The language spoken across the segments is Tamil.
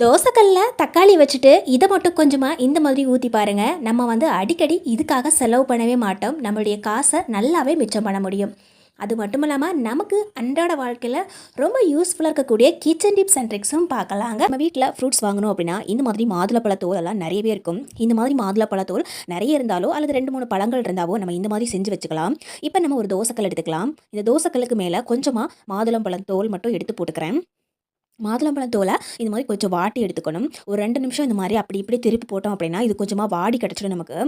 தோசைக்கல்ல தக்காளி வச்சுட்டு இதை மட்டும் கொஞ்சமாக இந்த மாதிரி ஊற்றி பாருங்கள் நம்ம வந்து அடிக்கடி இதுக்காக செலவு பண்ணவே மாட்டோம். நம்மளுடைய காசை நல்லாவே மிச்சம் பண்ண முடியும். அது மட்டும் இல்லாமல் நமக்கு அன்றாட வாழ்க்கையில் ரொம்ப யூஸ்ஃபுல்லாக இருக்கக்கூடிய கிச்சன் டிப்ஸ் அண்ட் ட்ரிக்ஸும் பார்க்கலாங்க. நம்ம வீட்டில் ஃப்ரூட்ஸ் வாங்கணும் அப்படின்னா இந்த மாதிரி மாதுளப்பழத்தோல் எல்லாம் நிறையவே இருக்கும். இந்த மாதிரி மாதுளப்பழத்தோல் நிறைய இருந்தாலோ அல்லது ரெண்டு மூணு பழங்கள் இருந்தாவோ நம்ம இந்த மாதிரி செஞ்சு வச்சுக்கலாம். இப்போ நம்ம ஒரு தோசைக்கல் எடுத்துக்கலாம். இந்த தோசைக்கல்லுக்கு மேலே கொஞ்சமாக மாதுளம்பழம் தோல் மட்டும் எடுத்து போட்டுக்கிறேன். மாதுளம்பழம் தோலை இந்த மாதிரி கொஞ்சம் வாட்டி எடுத்துக்கணும். ஒரு ரெண்டு நிமிஷம் இந்த மாதிரி அப்படி இப்படி திருப்பி போட்டோம் அப்படின்னா இது கொஞ்சமாக வாடி கிடச்சிடும் நமக்கு.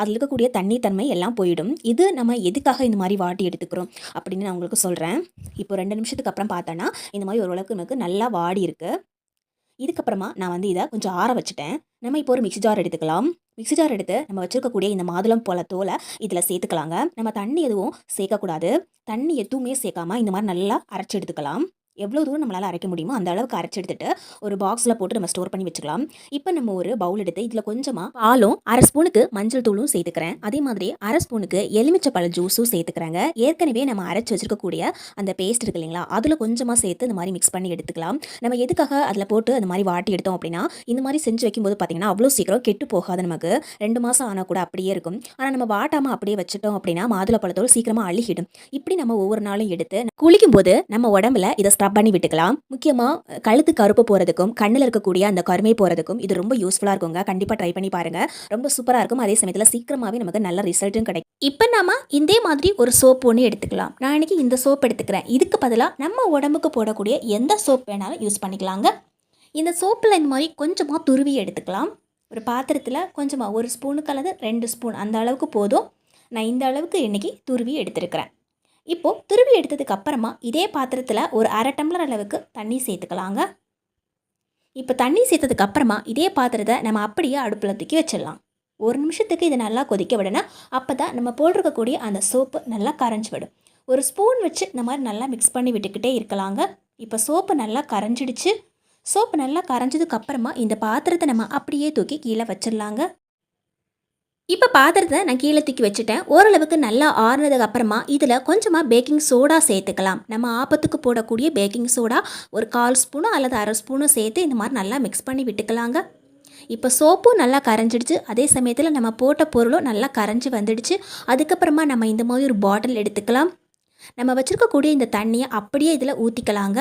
அதில் இருக்கக்கூடிய தண்ணி தன்மை எல்லாம் போயிடும். இது நம்ம எதுக்காக இந்த மாதிரி வாட்டி எடுத்துக்கிறோம் அப்படின்னு நான் உங்களுக்கு சொல்கிறேன் இப்போ ரெண்டு நிமிஷத்துக்கு அப்புறம் பார்த்தோன்னா இந்த மாதிரி ஓரளவுக்கு நமக்கு நல்லா வாடி இருக்குது இதுக்கப்புறமா நான் வந்து இதை கொஞ்சம் ஆற வச்சுட்டேன். நம்ம இப்போ ஒரு மிக்ஸி ஜார் எடுத்துக்கலாம். மிக்ஸி ஜார் எடுத்து நம்ம வச்சுருக்கக்கூடிய இந்த மாதுளம் போல தோலை இதில் சேர்த்துக்கலாங்க. நம்ம தண்ணி எதுவும் சேர்க்கக்கூடாது. தண்ணி எதுவுமே சேர்க்காமல் இந்த மாதிரி நல்லா அரைச்சி எடுத்துக்கலாம். எவ்வளோ தூரம் நம்மளால் அரைக்க முடியுமோ அந்த அளவுக்கு அரைச்சி எடுத்துட்டு ஒரு பாக்ஸில் போட்டு நம்ம ஸ்டோர் பண்ணி வச்சுக்கலாம். இப்போ நம்ம ஒரு பவுல் எடுத்து இதில் கொஞ்சமாக பாலும் அரை ஸ்பூனுக்கு மஞ்சள் தூளும் சேர்த்துக்கிறேன். அதே மாதிரி அரை ஸ்பூனுக்கு எலுமிச்சப்பழ ஜூஸும் சேர்த்துக்கிறாங்க. ஏற்கனவே நம்ம அரைச்சி வச்சிருக்கக்கூடிய அந்த பேஸ்ட் இருக்கு இல்லைங்களா அதில் கொஞ்சமாக சேர்த்து இந்த மாதிரி மிக்ஸ் பண்ணி எடுத்துக்கலாம். நம்ம எதுக்காக அதில் போட்டு அந்த மாதிரி வாட்டி எடுத்தோம் அப்படின்னா இந்த மாதிரி செஞ்சு வைக்கும்போது பார்த்தீங்கன்னா அவ்வளோ சீக்கிரம் கெட்டு போகாது நமக்கு. ரெண்டு மாதம் ஆனால் கூட அப்படியே இருக்கும். ஆனால் நம்ம வாட்டாமல் அப்படியே வச்சுட்டோம் அப்படின்னா மாதுளப்பழத்தோடு சீக்கிரமாக அழுகிடும். இப்படி நம்ம ஒவ்வொரு நாளும் எடுத்து குளிக்கும் போது நம்ம உடம்புல இதை ஸ்க்ரப் பண்ணி விட்டுக்கலாம் முக்கியமாக கழுத்து கருப்பு போகிறதுக்கும் கண்ணில் இருக்கக்கூடிய அந்த கருமை போகிறதுக்கும் இது ரொம்ப யூஸ்ஃபுல்லாக இருக்குங்க. கண்டிப்பாக ட்ரை பண்ணி பாருங்க. ரொம்ப சூப்பராக இருக்கும். அதே சமயத்தில் சீக்கிரமாகவே நமக்கு நல்ல ரிசல்ட்டும் கிடைக்கும். இப்போ நாம இதே மாதிரி ஒரு சோப் ஒன்று எடுத்துக்கலாம். நான் இன்னைக்கு இந்த சோப் எடுத்துக்கிறேன். இதுக்கு பதிலாக நம்ம உடம்புக்கு போடக்கூடிய எந்த சோப் வேணாலும் யூஸ் பண்ணிக்கலாங்க. இந்த சோப்பில் இந்த மாதிரி கொஞ்சமாக துருவி எடுத்துக்கலாம். ஒரு பாத்திரத்தில் கொஞ்சமாக ஒரு ஸ்பூனுக்கு அல்லது ரெண்டு ஸ்பூன் அந்த அளவுக்கு போதும். நான் இந்த அளவுக்கு இன்னைக்கு துருவி எடுத்துருக்கிறேன். இப்போது துருவி எடுத்ததுக்கு அப்புறமா இதே பாத்திரத்தில் ஒரு அரை டம்ளர் அளவுக்கு தண்ணி சேர்த்துக்கலாங்க. இப்போ தண்ணி சேர்த்ததுக்கு அப்புறமா இதே பாத்திரத்தை நம்ம அப்படியே அடுப்பில் தூக்கி வச்சிடலாம். ஒரு நிமிஷத்துக்கு இதை நல்லா கொதிக்க விடணும். அப்போ தான் நம்ம போட்டிருக்கக்கூடிய அந்த சோப்பு நல்லா கரைஞ்சி விடும். ஒரு ஸ்பூன் வச்சு இந்த மாதிரி நல்லா மிக்ஸ் பண்ணி விட்டுக்கிட்டே இருக்கலாங்க. இப்போ சோப்பு நல்லா கரைஞ்சிடுச்சு. சோப்பு நல்லா கரைஞ்சதுக்கு அப்புறமா இந்த பாத்திரத்தை நம்ம அப்படியே தூக்கி கீழே வச்சிடலாங்க. இப்போ பாத்திரத்தை நான் கீழே தூக்கி வச்சுட்டேன். ஓரளவுக்கு நல்லா ஆறுனதுக்கு அப்புறமா இதில் கொஞ்சமாக பேக்கிங் சோடா சேர்த்துக்கலாம். நம்ம ஆப்பத்துக்கு போடக்கூடிய பேக்கிங் சோடா ஒரு கால் ஸ்பூனோ அல்லது அரை ஸ்பூனோ சேர்த்து இந்த மாதிரி நல்லா மிக்ஸ் பண்ணி விட்டுக்கலாங்க. இப்போ சோப்பும் நல்லா கரைஞ்சிடுச்சு. அதே சமயத்தில் நம்ம போட்ட பொருளும் நல்லா கரைஞ்சி வந்துடுச்சு. அதுக்கப்புறமா நம்ம இந்த மாதிரி ஒரு பாட்டில் எடுத்துக்கலாம். நம்ம வச்சுருக்கக்கூடிய இந்த தண்ணியை அப்படியே இதில் ஊற்றிக்கலாங்க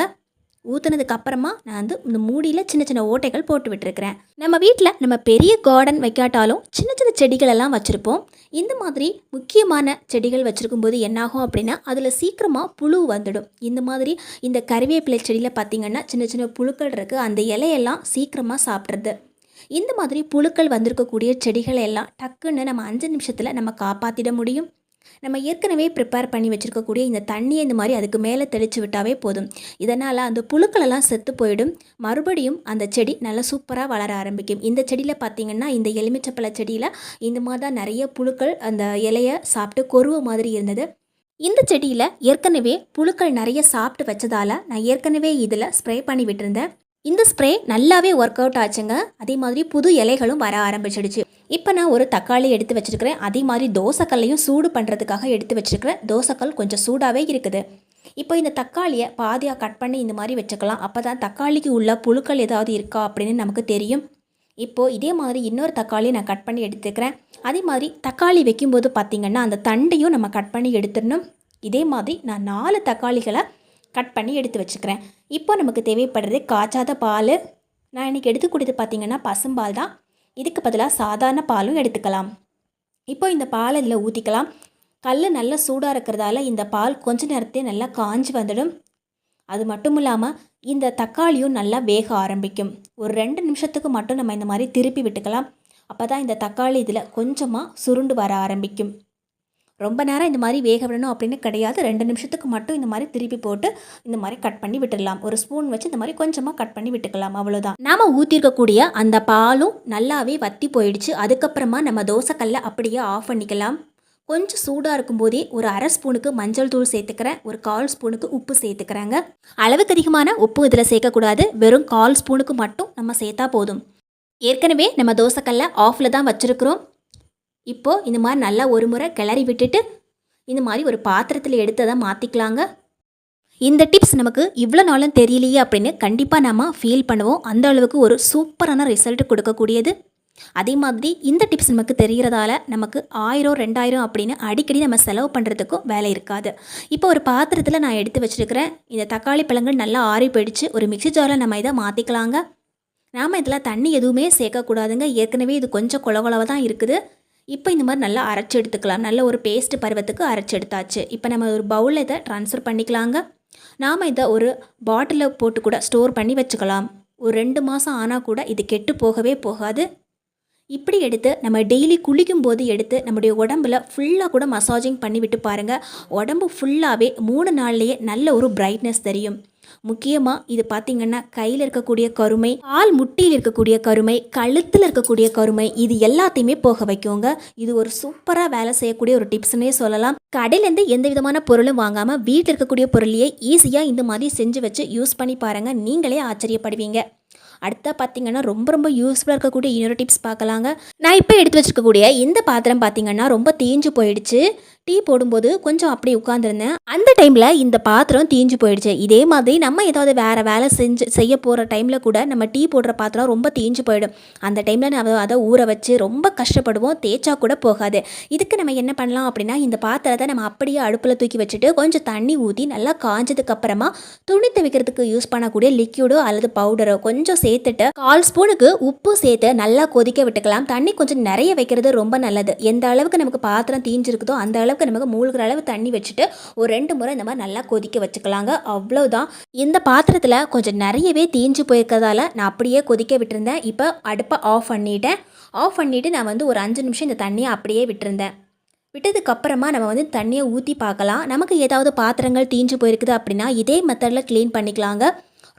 ஊற்றுனதுக்கு அப்புறமா நான் வந்து இந்த மூடியில் சின்ன சின்ன ஓட்டைகள் போட்டு விட்டுருக்கிறேன். நம்ம வீட்டில் நம்ம பெரிய கார்டன் வைக்காட்டாலும் சின்ன சின்ன செடிகள் எல்லாம் வச்சுருப்போம். இந்த மாதிரி முக்கியமான செடிகள் வச்சுருக்கும் போது என்னாகும் அப்படின்னா அதில் சீக்கிரமாக புழு வந்துடும். இந்த மாதிரி இந்த கருவேப்பிலை செடியில் பார்த்திங்கன்னா சின்ன சின்ன புழுக்கள் இருக்குது அந்த இலையெல்லாம் சீக்கிரமாக சாப்பிட்றது. இந்த மாதிரி புழுக்கள் வந்திருக்கக்கூடிய செடிகளை எல்லாம் டக்குன்னு நம்ம அஞ்சு நிமிஷத்தில் நம்ம காப்பாற்றிட முடியும். நம்ம ஏற்கனவே ப்ரிப்பேர் பண்ணி வச்சுருக்கக்கூடிய இந்த தண்ணியை இந்த மாதிரி அதுக்கு மேலே தெளித்து விட்டாவே போதும். இதனால் அந்த புழுக்களெல்லாம் செத்து போயிடும். மறுபடியும் அந்த செடி நல்லா சூப்பராக வளர ஆரம்பிக்கும். இந்த செடியில் பார்த்திங்கன்னா இந்த எலுமிச்சப்பழ செடியில் இந்த மாதிரி தான் நிறைய புழுக்கள் அந்த இலையை சாப்பிட்டு கொருவ மாதிரி இருந்தது. இந்த செடியில் ஏற்கனவே புழுக்கள் நிறைய சாப்பிட்டு வச்சதால் நான் ஏற்கனவே இதில் ஸ்ப்ரே பண்ணி விட்டுருந்தேன். இந்த ஸ்ப்ரே நல்லாவே ஒர்க் அவுட் ஆச்சுங்க. அதே மாதிரி புது இலைகளும் வர ஆரம்பிச்சிடுச்சு. இப்போ நான் ஒரு தக்காளி எடுத்து வச்சுருக்கிறேன். அதே மாதிரி தோசைக்கல்லையும் சூடு பண்ணுறதுக்காக எடுத்து வச்சுருக்கிறேன். தோசைக்கல் கொஞ்சம் சூடாகவே இருக்குது. இப்போ இந்த தக்காளியை பாதியாக கட் பண்ணி இந்த மாதிரி வச்சுக்கலாம். அப்போ தான் தக்காளிக்கு உள்ள புழுக்கள் ஏதாவது இருக்கா அப்படின்னு நமக்கு தெரியும். இப்போது இதே மாதிரி இன்னொரு தக்காளியை நான் கட் பண்ணி எடுத்துக்கிறேன். அதே மாதிரி தக்காளி வைக்கும்போது பார்த்திங்கன்னா அந்த தண்டையும் நம்ம கட் பண்ணி எடுத்துடணும். இதே மாதிரி நான் நாலு தக்காளிகளை கட் பண்ணி எடுத்து வச்சுக்கிறேன். இப்போ நமக்கு தேவைப்படுறது காய்ச்சாத பால். நான் இன்றைக்கி எடுத்து கொடுத்து பார்த்திங்கன்னா பசும்பால் தான். இதுக்கு பதிலாக சாதாரண பாலும் எடுத்துக்கலாம். இப்போ இந்த பாலை இதில் ஊற்றிக்கலாம் கல் நல்லா சூடாக இருக்கிறதால இந்த பால் கொஞ்ச நேரத்தே நல்லா காஞ்சி வந்துடும். அது மட்டும் இல்லாமல் இந்த தக்காளியும் நல்லா வேக ஆரம்பிக்கும். ஒரு ரெண்டு நிமிஷத்துக்கு மட்டும் நம்ம இந்த மாதிரி திருப்பி விட்டுக்கலாம். அப்போ தான் இந்த தக்காளி இதில் கொஞ்சமாக சுருண்டு வர ஆரம்பிக்கும். ரொம்ப நேரம் இந்த மாதிரி வேக விடணும் அப்படின்னு கிடையாது. ரெண்டு நிமிஷத்துக்கு மட்டும் இந்த மாதிரி திருப்பி போட்டு இந்த மாதிரி கட் பண்ணி விட்டுடலாம் ஒரு ஸ்பூன் வச்சு இந்த மாதிரி கொஞ்சமாக கட் பண்ணி விட்டுக்கலாம். அவ்வளோதான் நாம் ஊற்றிருக்கக்கூடிய அந்த பாலும் நல்லாவே வத்தி போயிடுச்சு. அதுக்கப்புறமா நம்ம தோசைக்கல்லை அப்படியே ஆஃப் பண்ணிக்கலாம். கொஞ்சம் சூடாக இருக்கும்போதே ஒரு அரை ஸ்பூனுக்கு மஞ்சள் தூள் சேர்த்துக்கிறேன். ஒரு கால் ஸ்பூனுக்கு உப்பு சேர்த்துக்கிறாங்க. அளவுக்கு அதிகமான உப்பு இதில் சேர்க்கக்கூடாது. வெறும் கால் ஸ்பூனுக்கு மட்டும் நம்ம சேர்த்தா போதும். ஏற்கனவே நம்ம தோசைக்கல்லை ஆஃபில் தான் வச்சுருக்குறோம். இப்போது இந்த மாதிரி நல்லா ஒரு முறை கிளறி விட்டுட்டு இந்த மாதிரி ஒரு பாத்திரத்தில் எடுத்து அதை மாற்றிக்கலாங்க இந்த டிப்ஸ் நமக்கு இவ்வளோ நாளும் தெரியலையே அப்படின்னு கண்டிப்பாக நம்ம ஃபீல் பண்ணுவோம். அந்த அளவுக்கு ஒரு சூப்பரான ரிசல்ட் கொடுக்கக்கூடியது. அதே மாதிரி இந்த டிப்ஸ் நமக்கு தெரிகிறதால நமக்கு ஆயிரம் ரெண்டாயிரம் அப்படின்னு அடிக்கடி நம்ம செலவு பண்ணுறதுக்கும் வேலை இருக்காது. இப்போ ஒரு பாத்திரத்தில் நான் எடுத்து வச்சுருக்கிறேன். இந்த தக்காளி பழங்கள் நல்லா ஆறி போயிடுச்சு. ஒரு மிக்ஸி ஜாரில் நம்ம இதை மாற்றிக்கலாங்க நாம் இதில் தண்ணி எதுவுமே சேர்க்கக்கூடாதுங்க. ஏற்கனவே இது கொஞ்சம் குளகுளவாக தான் இருக்குது. இப்போ இந்த மாதிரி நல்லா அரைச்சி எடுத்துக்கலாம். நல்ல ஒரு பேஸ்ட் பருவத்துக்கு அரைச்சி எடுத்தாச்சு. இப்போ நம்ம ஒரு பவுலில் இதை ட்ரான்ஸ்ஃபர் பண்ணிக்கலாங்க. நாம் இதை ஒரு பாட்டிலில் போட்டு கூட ஸ்டோர் பண்ணி வச்சுக்கலாம். ஒரு ரெண்டு மாதம் ஆனால் கூட இது கெட்டு போகவே போகாது. இப்படி எடுத்து நம்ம டெய்லி குளிக்கும் போது எடுத்து நம்முடைய உடம்புல ஃபுல்லாக கூட மசாஜிங் பண்ணிவிட்டு பாருங்கள் உடம்பு ஃபுல்லாகவே மூணு நாள்லேயே நல்ல ஒரு பிரைட்னஸ் தெரியும். முக்கியமாக இது பார்த்திங்கன்னா கையில் இருக்கக்கூடிய கருமை கால் முட்டியில் இருக்கக்கூடிய கருமை கழுத்தில் இருக்கக்கூடிய கருமை இது எல்லாத்தையுமே போக வைக்குங்க. இது ஒரு சூப்பராக வேலை செய்யக்கூடிய ஒரு டிப்ஸ்னே சொல்லலாம். கடையிலேருந்து எந்த விதமான பொருளும் வாங்காமல் வீட்டில் இருக்கக்கூடிய பொருளையே ஈஸியாக இந்த மாதிரி செஞ்சு வச்சு யூஸ் பண்ணி பாருங்கள் நீங்களே ஆச்சரியப்படுவீங்க. அடுத்தா பார்த்தீங்கன்னா ரொம்ப ரொம்ப யூஸ்ஃபுல்லாக இருக்கக்கூடிய இன்னொரு டிப்ஸ் பார்க்கலாங்க. நான் இப்போ எடுத்து வச்சுருக்கக்கூடிய இந்த பாத்திரம் பார்த்தீங்கன்னா ரொம்ப தீஞ்சு போயிடுச்சு. டீ போடும்போது கொஞ்சம் அப்படி உட்காந்துருந்தேன் அந்த டைமில் இந்த பாத்திரம் தீஞ்சு போயிடுச்சு. இதே மாதிரி நம்ம ஏதாவது வேறு வேலை செஞ்சு செய்ய போகிற டைமில் கூட நம்ம டீ போடுற பாத்திரம் ரொம்ப தீஞ்சு போயிடும். அந்த டைமில் நம்ம அதை ஊற வச்சு ரொம்ப கஷ்டப்படுவோம். தேய்ச்சா கூட போகாது. இதுக்கு நம்ம என்ன பண்ணலாம் அப்படின்னா இந்த பாத்திரத்தை நம்ம அப்படியே அடுப்பில் தூக்கி வச்சுட்டு கொஞ்சம் தண்ணி ஊற்றி நல்லா காஞ்சதுக்கப்புறமா துணி துவைக்கிறதுக்கு யூஸ் பண்ணக்கூடிய லிக்யூடோ அல்லது பவுடரோ கொஞ்சம் சேர்த்துட்டு கால் ஸ்பூனுக்கு உப்பு சேர்த்து நல்லா கொதிக்க விட்டுக்கலாம். தண்ணி கொஞ்சம் நிறைய வைக்கிறது ரொம்ப நல்லது. எந்த அளவுக்கு நமக்கு பாத்திரம் தீஞ்சிருக்குதோ அந்த அளவுக்கு நமக்கு மூழ்கிற அளவு தண்ணி வச்சுட்டு ஒரு ரெண்டு முறை இந்த மாதிரி நல்லா கொதிக்க வச்சுக்கலாங்க. அவ்வளோதான் இந்த பாத்திரத்தில் கொஞ்சம் நிறையவே தீஞ்சு போயிருக்கிறதால நான் அப்படியே கொதிக்க விட்டுருந்தேன். இப்போ அடுப்பை ஆஃப் பண்ணிட்டேன். ஆஃப் பண்ணிவிட்டு நான் வந்து ஒரு அஞ்சு நிமிஷம் இந்த தண்ணியை அப்படியே விட்டுருந்தேன். விட்டதுக்கப்புறமா நம்ம வந்து தண்ணியை ஊற்றி பார்க்கலாம். நமக்கு ஏதாவது பாத்திரங்கள் தீஞ்சு போயிருக்குது அப்படின்னா இதே மெத்தடில் க்ளீன் பண்ணிக்கலாங்க.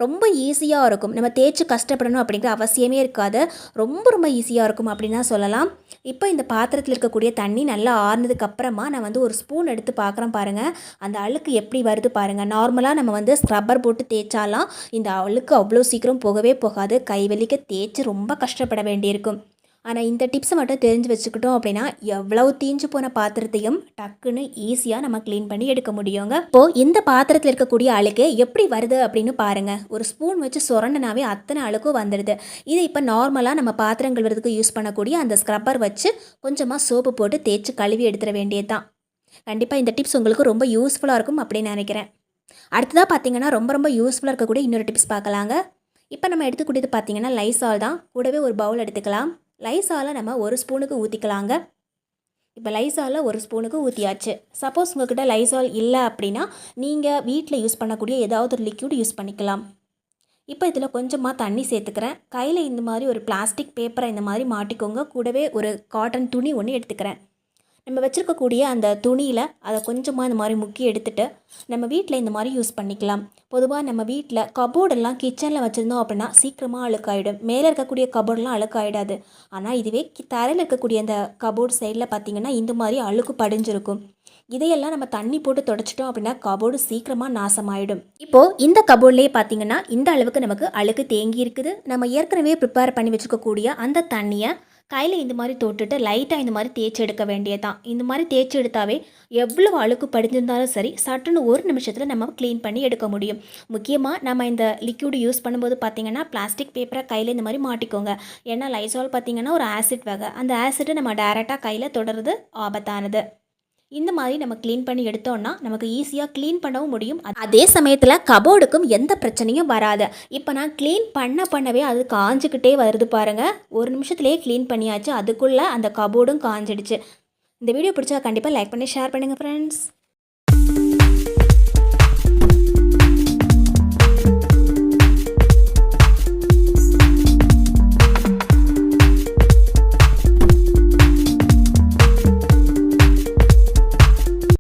ரொம்ப ஈஸியாக இருக்கும். நம்ம தேய்ச்சி கஷ்டப்படணும் அப்படிங்கிற அவசியமே இருக்காது. ரொம்ப ரொம்ப ஈஸியாக இருக்கும் அப்படின்னு தான் சொல்லலாம். இப்போ இந்த பாத்திரத்தில் இருக்கக்கூடிய தண்ணி நல்லா ஆறுனதுக்கு அப்புறமா நான் வந்து ஒரு ஸ்பூன் எடுத்து பார்க்குறேன் பாருங்கள் அந்த அழுக்கு எப்படி வருது பாருங்கள் நார்மலாக நம்ம வந்து ஸ்க்ரப்பர் போட்டு தேய்ச்சாலாம் இந்த அழுக்கு அவ்வளோ சீக்கிரம் போகவே போகாது. கை வலிக்க தேய்ச்சி ரொம்ப கஷ்டப்பட வேண்டியிருக்கும். ஆனால் இந்த டிப்ஸை மட்டும் தெரிஞ்சு வச்சுக்கிட்டோம் அப்படின்னா எவ்வளவு தீஞ்சு போன பாத்திரத்தையும் டக்குன்னு ஈஸியாக நம்ம க்ளீன் பண்ணி எடுக்க முடியுங்க. இப்போது இந்த பாத்திரத்தில் இருக்கக்கூடிய அழுக்கு எப்படி வருது அப்படின்னு பாருங்க. ஒரு ஸ்பூன் வச்சு சுரண்டனாவே அத்தனை அழுக்கும் வந்துடுது. இது இப்போ நார்மலாக நம்ம பாத்திரம் கழுவுறதுக்கு யூஸ் பண்ணக்கூடிய அந்த ஸ்க்ரப்பர் வச்சு கொஞ்சமாக சோப்பு போட்டு தேய்ச்சி கழுவி எடுத்துட வேண்டியது தான் கண்டிப்பாக இந்த டிப்ஸ் உங்களுக்கு ரொம்ப யூஸ்ஃபுல்லாக இருக்கும் அப்படின்னு நினைக்கிறேன். அடுத்ததாக பார்த்தீங்கன்னா ரொம்ப ரொம்ப யூஸ்ஃபுல்லாக இருக்கக்கூடிய இன்னொரு டிப்ஸ் பார்க்கலாங்க. இப்போ நம்ம எடுத்துக்கூடியது பார்த்தீங்கன்னா லைசால் தான். கூடவே ஒரு பவுல் எடுத்துக்கலாம். லைசாலை நம்ம ஒரு ஸ்பூனுக்கு ஊற்றிக்கலாங்க இப்போ லைசாலை ஒரு ஸ்பூனுக்கு ஊற்றியாச்சு சப்போஸ் உங்கள்கிட்ட லைசால் இல்லை அப்படின்னா நீங்கள் வீட்டில் யூஸ் பண்ணக்கூடிய ஏதாவது ஒரு லிக்யூட் யூஸ் பண்ணிக்கலாம். இப்போ இதில் கொஞ்சமாக தண்ணி சேர்த்துக்கிறேன். கையில் இந்த மாதிரி ஒரு பிளாஸ்டிக் பேப்பரை இந்த மாதிரி மாட்டிக்கோங்க. கூடவே ஒரு காட்டன் துணி ஒன்று எடுத்துக்கிறேன். நம்ம வச்சுருக்கக்கூடிய அந்த துணியில் அதை கொஞ்சமாக இந்த மாதிரி முக்கி எடுத்துகிட்டு நம்ம வீட்டில் இந்த மாதிரி யூஸ் பண்ணிக்கலாம். பொதுவாக நம்ம வீட்டில் கபோர்டெல்லாம் கிச்சனில் வச்சுருந்தோம் அப்படின்னா சீக்கிரமாக அழுக்காயிடும். மேலே இருக்கக்கூடிய கபோர்டெலாம் அழுக்காயிடாது. ஆனால் இதுவே தரையில் இருக்கக்கூடிய அந்த கபோர்டு சைடில் பார்த்திங்கன்னா இந்த மாதிரி அழுக்கு படிஞ்சிருக்கும். இதையெல்லாம் நம்ம தண்ணி போட்டு தொடச்சிட்டோம் அப்படின்னா கபோர்டு சீக்கிரமாக நாசமாயிடும். இப்போது இந்த கபோர்ட்லேயே பார்த்தீங்கன்னா இந்த அளவுக்கு நமக்கு அழுக்கு தேங்கி இருக்குது. நம்ம ஏற்கனவே ப்ரிப்பேர் பண்ணி வச்சுக்கக்கூடிய அந்த தண்ணியை கையில் இந்த மாதிரி தொட்டுட்டு லைட்டாக இந்த மாதிரி தேய்ச்சி எடுக்க வேண்டியதான் இந்த மாதிரி தேய்ச்சி எடுத்தாவே எவ்வளோ அழுக்கு படிஞ்சிருந்தாலும் சரி சட்டுன்னு ஒரு நிமிஷத்தில் நம்ம க்ளீன் பண்ணி எடுக்க முடியும். முக்கியமாக நம்ம இந்த லிக்யூடு யூஸ் பண்ணும்போது பார்த்திங்கன்னா பிளாஸ்டிக் பேப்பரை கையில் இந்த மாதிரி மாட்டிக்கோங்க. ஏன்னா லைசால் பார்த்திங்கன்னா ஒரு ஆசிட் வகை. அந்த ஆசிட்டை நம்ம டேரெக்டாக கையில் தொடர்றது ஆபத்தானது. இந்த மாதிரி நம்ம க்ளீன் பண்ணி எடுத்தோம்னா நமக்கு ஈஸியாக க்ளீன் பண்ணவும் முடியும். அதே சமயத்தில் கபோர்டுக்கும் எந்த பிரச்சனையும் வராது. இப்போ நான் க்ளீன் பண்ண பண்ணவே அது காஞ்சிக்கிட்டே வருது பாருங்கள் ஒரு நிமிஷத்துலேயே க்ளீன் பண்ணியாச்சு. அதுக்குள்ளே அந்த கபோர்டும் காஞ்சிடுச்சு. இந்த வீடியோ பிடிச்சா கண்டிப்பாக லைக் பண்ணி ஷேர் பண்ணுங்கள் ஃப்ரெண்ட்ஸ்